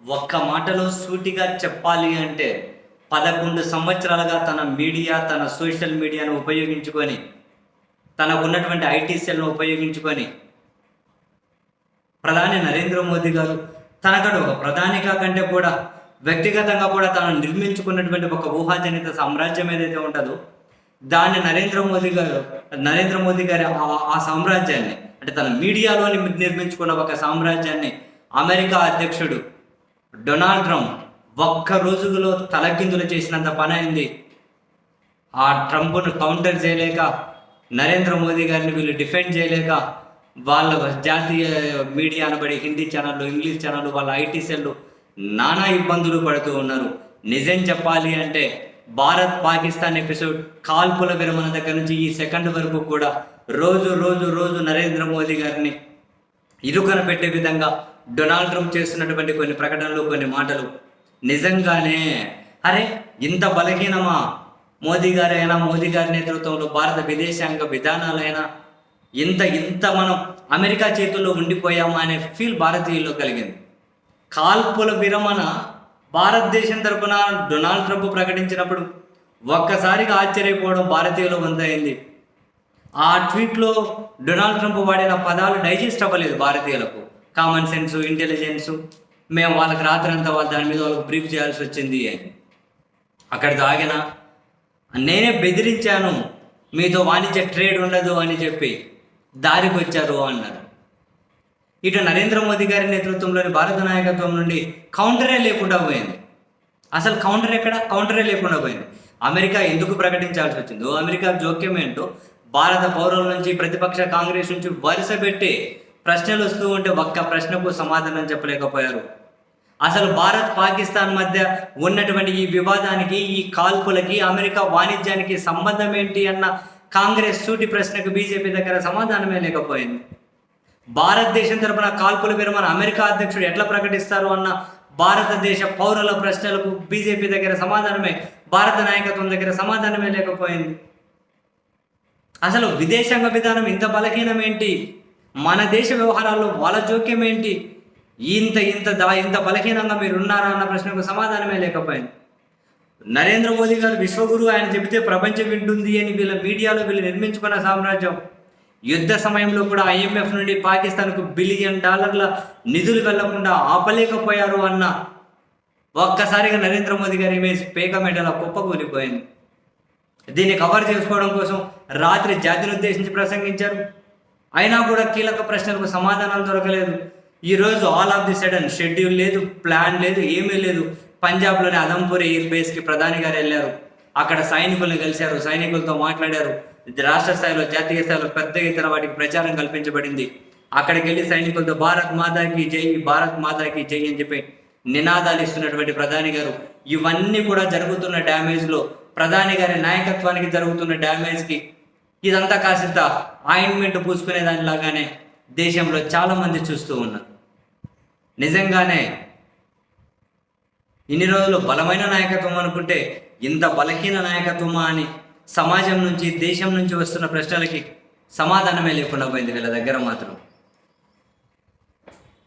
ఒక్క మాటలో సూటిగా చెప్పాలి అంటే పదకొండు సంవత్సరాలుగా తన మీడియా తన సోషల్ మీడియాను ఉపయోగించుకొని తనకు ఉన్నటువంటి ఐటీ సెల్ను ఉపయోగించుకొని ప్రధాని నరేంద్ర మోదీ గారు తనకడు ఒక ప్రధానిగా కంటే కూడా వ్యక్తిగతంగా కూడా తాను నిర్మించుకున్నటువంటి ఒక ఊహాజనిత సామ్రాజ్యం ఏదైతే ఉంటుందో దాన్ని నరేంద్ర మోదీ గారు నరేంద్ర మోదీ గారి ఆ- ఆ సామ్రాజ్యాన్ని అంటే తన మీడియాలోని నిర్మించుకున్న ఒక సామ్రాజ్యాన్ని అమెరికా అధ్యక్షుడు డొనాల్డ్ ట్రంప్ ఒక్క రోజులో తలకిందులు చేసినంత పని అయింది. ఆ ట్రంప్ను కౌంటర్ చేయలేక నరేంద్ర మోదీ గారిని వీళ్ళు డిఫెండ్ చేయలేక వాళ్ళ జాతీయ మీడియా అనబడి హిందీ ఛానళ్ళు ఇంగ్లీష్ ఛానళ్ళు వాళ్ళ ఐటీ సెల్లు నానా ఇబ్బందులు పడుతూ ఉన్నారు. నిజం చెప్పాలి అంటే భారత్ పాకిస్తాన్ ఎపిసోడ్ కాల్పుల విరమణ దగ్గర నుంచి ఈ సెకండ్ వరకు కూడా రోజు రోజు రోజు నరేంద్ర మోదీ గారిని ఇరుకన పెట్టే విధంగా డొనాల్డ్ ట్రంప్ చేస్తున్నటువంటి కొన్ని ప్రకటనలు కొన్ని మాటలు నిజంగానే. అరే ఇంత బలహీనమా? మోదీ గారైనా మోదీ గారి నేతృత్వంలో భారత విదేశాంగ విధానాలైనా ఇంత ఇంత మనం అమెరికా చేతుల్లో ఉండిపోయామా అనే ఫీల్ భారతీయుల్లో కలిగింది. కాల్పుల విరమణ భారతదేశం తరపున డొనాల్డ్ ట్రంప్ ప్రకటించినప్పుడు ఒక్కసారిగా ఆశ్చర్యపోవడం భారతీయుల వంతైంది. ఆ ట్వీట్లో డొనాల్డ్ ట్రంప్ వాడిన పదాలు డైజెస్ట్ అవ్వలేదు భారతీయులకు. Common sense intelligence. మేము వాళ్ళకి రాత్రంతా వాళ్ళ దాని మీద వాళ్ళకి బ్రీఫ్ చేయాల్సి వచ్చింది అని. అక్కడ దాగిన నేనే బెదిరించాను మీతో వాణిజ్య ట్రేడ్ ఉండదు అని చెప్పి దారికి వచ్చారు అన్నారు. ఇటు నరేంద్ర మోదీ గారి నేతృత్వంలోని భారత నాయకత్వం నుండి కౌంటరే లేకుండా పోయింది. అసలు కౌంటర్ ఎక్కడ? కౌంటరే లేకుండా పోయింది. అమెరికా ఎందుకు ప్రకటించాల్సి వచ్చిందో అమెరికా జోక్యం ఏంటో భారత పౌరుల నుంచి ప్రతిపక్ష కాంగ్రెస్ నుంచి వరుస పెట్టి ప్రశ్నలు వస్తూ ఉంటే ఒక్క ప్రశ్నకు సమాధానం చెప్పలేకపోయారు. అసలు భారత్ పాకిస్తాన్ మధ్య ఉన్నటువంటి ఈ వివాదానికి ఈ కాల్పులకి అమెరికా వాణిజ్యానికి సంబంధం ఏంటి అన్న కాంగ్రెస్ సూటి ప్రశ్నకు బీజేపీ దగ్గర సమాధానమే లేకపోయింది. భారతదేశం తరపున కాల్పుల విరమణ అమెరికా అధ్యక్షుడు ఎట్లా ప్రకటిస్తారు అన్న భారతదేశ పౌరుల ప్రశ్నలకు బీజేపీ దగ్గర సమాధానమే భారత నాయకత్వం దగ్గర సమాధానమే లేకపోయింది. అసలు విదేశాంగ విధానం ఇంత బలహీనం ఏంటి మన దేశ వ్యవహారాల్లో వాళ్ళ జోక్యం ఏంటి ఇంత ఇంత దా ఇంత బలహీనంగా మీరు ఉన్నారా అన్న ప్రశ్నకు సమాధానమే లేకపోయింది. నరేంద్ర మోదీ గారు విశ్వగురు ఆయన చెబితే ప్రపంచం వింటుంది అని వీళ్ళ మీడియాలో వీళ్ళు నిర్మించుకున్న సామ్రాజ్యం. యుద్ధ సమయంలో కూడా ఐఎంఎఫ్ నుండి పాకిస్తాన్కు బిలియన్ డాలర్ల నిధులు వెళ్ళకుండా ఆపలేకపోయారు అన్న ఒక్కసారిగా నరేంద్ర మోదీ గారి ఇమేజ్ పేక మెడల కుప్పకూలిపోయింది. దీన్ని కవర్ చేసుకోవడం కోసం రాత్రి జాతిని ఉద్దేశించి ప్రసంగించారు. అయినా కూడా కీలక ప్రశ్నలకు సమాధానాలు దొరకలేదు. ఈరోజు all of the sudden schedule లేదు ప్లాన్ లేదు ఏమీ లేదు. పంజాబ్లోని అదంపూర్ ఎయిర్ బేస్కి ప్రధాని గారు వెళ్ళారు. అక్కడ సైనికులను కలిశారు సైనికులతో మాట్లాడారు. రాష్ట్ర స్థాయిలో జాతీయ స్థాయిలో పెద్ద ఎత్తున వాటికి ప్రచారం కల్పించబడింది. అక్కడికి వెళ్ళి సైనికులతో భారత్ మాతాకి జై భారత్ మాతాకి జై అని చెప్పి నినాదాలు ఇస్తున్నటువంటి ప్రధాని గారు. ఇవన్నీ కూడా జరుగుతున్న డ్యామేజ్లో ప్రధాని గారి నాయకత్వానికి జరుగుతున్న డ్యామేజ్కి ఇదంతా కాసింత ఆయింట్మెంట్ పూసుకునే దానిలాగానే దేశంలో చాలామంది చూస్తూ ఉన్నారు. నిజంగానే ఇన్ని రోజులు బలమైన నాయకత్వం అనుకుంటే ఇంత బలహీన నాయకత్వమా అని సమాజం నుంచి దేశం నుంచి వస్తున్న ప్రశ్నలకి సమాధానమే లేకుండా పోయింది వీళ్ళ దగ్గర మాత్రం.